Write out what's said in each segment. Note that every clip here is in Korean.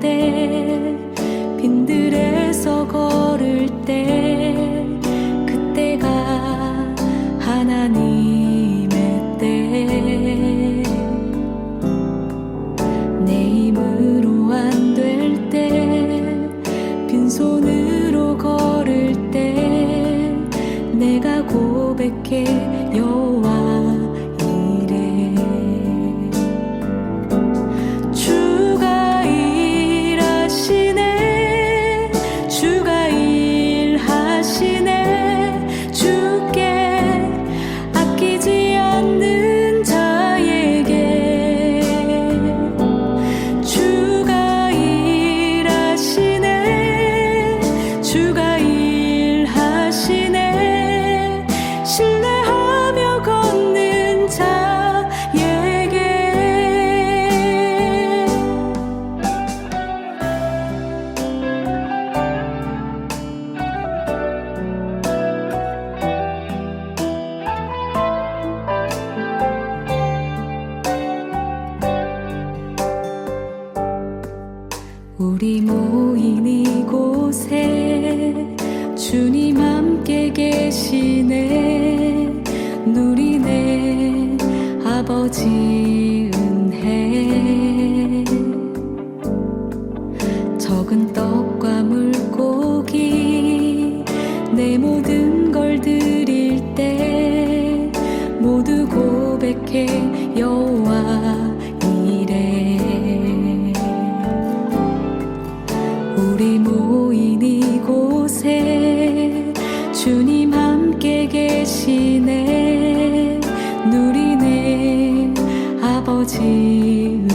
때 빈들에서 걸을 때 그때가 하나님의 때 내 힘으로 안 될 때 빈손으로 걸을 때 내가 고백해 우리 모인 이곳에 주님 함께 계시네. 누리네 아버지.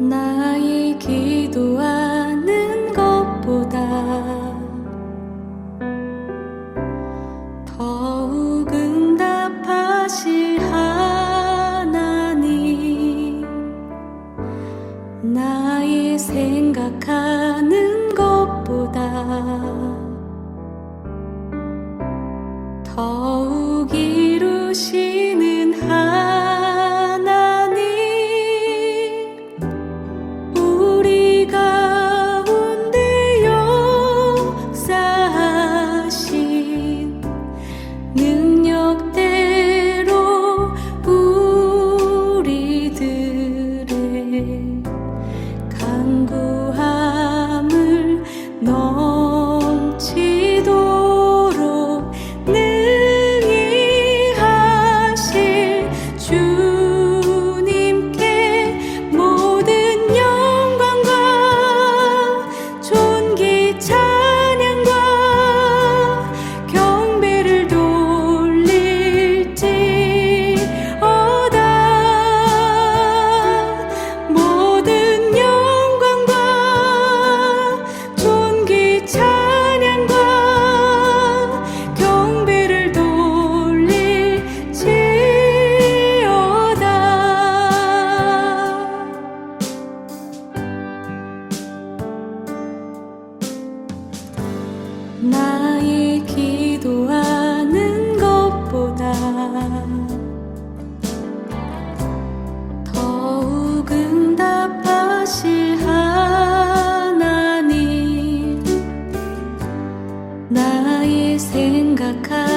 나의 기도하 Kakak